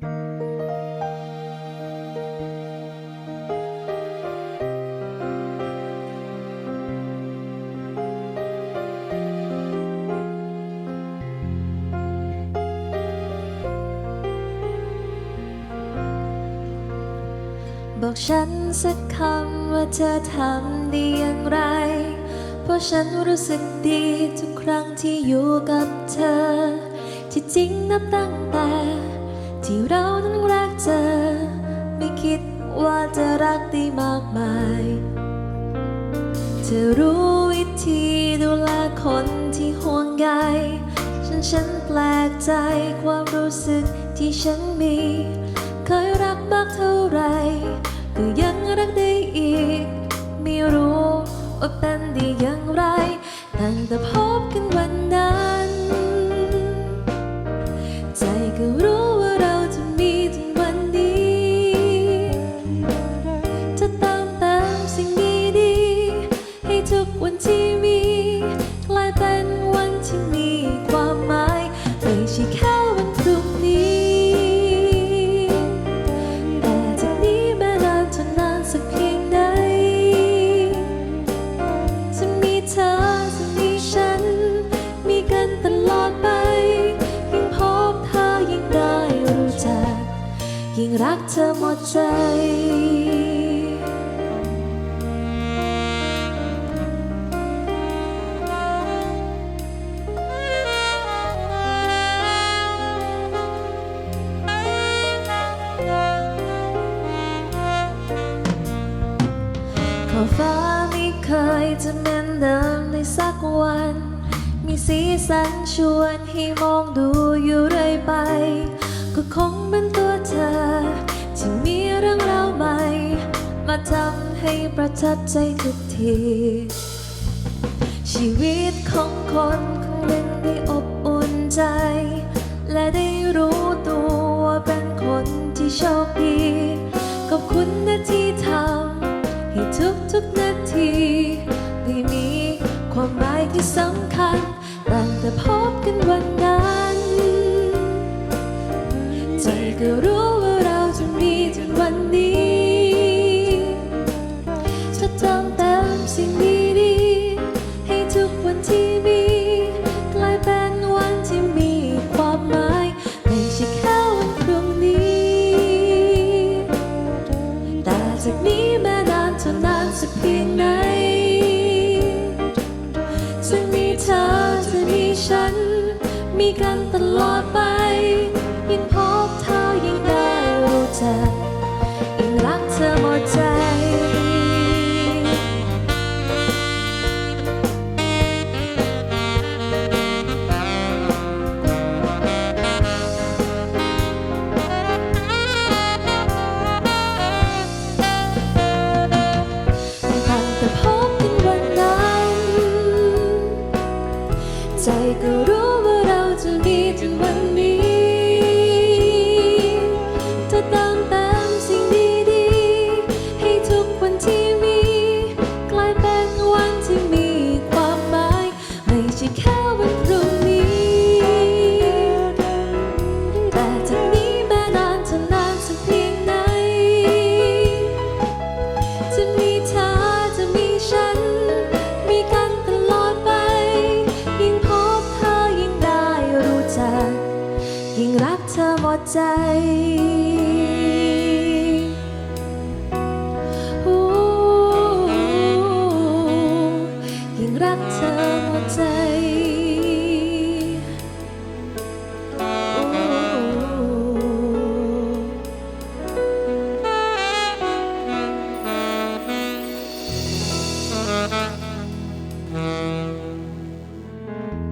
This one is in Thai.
บอกฉันสักคำว่าเธอทำด้อย่างไร เพราะฉันรู้สึกดีทุกครั้งที่อยู่กับเธอ ที่จริงนับตั้งแต่ ที่เรานั้นรักเจอไม่คิดว่าจะรักได้มากมาย เธอรู้วิธีดูแลคนที่ห่วงใยฉันฉันแปลกใจความรู้สึกที่ฉันมี เคยรักมากเท่าไหรก็ยังรักได้อีก ไม่รู้ว่าเป็นด้อย่างไร ตั้งแต่พบกันวัน ยิ่งรักเธอหมดใจ ขอฟ้าไม่เคยจะเหมือนเดิมในสักวัน มีสีสันชวนให้มองดูอยู่เรื่อยไป คงเป็นตัวเธอ ที่มีเรื่องราวใหม่ มาทำให้ประทับใจทุกที ชีวิตของคนคงหนึ่งได้อบอุ่นใจ และได้รู้ตัวว่าเป็นคนที่โชคดีขอบคุณนะที่ทำให้ทุกทุกๆนาทีได้มีความหมายที่สำคัญตั้งแต่พบกันวันนั้น ก็รู้ว่าเราจะมีถึงวันนี้ จะเติมเต็มสิ่งดีๆให้ทุกวันที่มีกลายเป็นวันที่มีความหมาย ไม่ใช่แค่วันพรุ่งนี้ แต่จากนี้แม้นานเท่านานสักเพียงไหนจะมีเธอจะมีฉัน มีกันตลอดไป ยิ่งพบเธอ รู้ ใจยิ่งรักเธอหมดใจ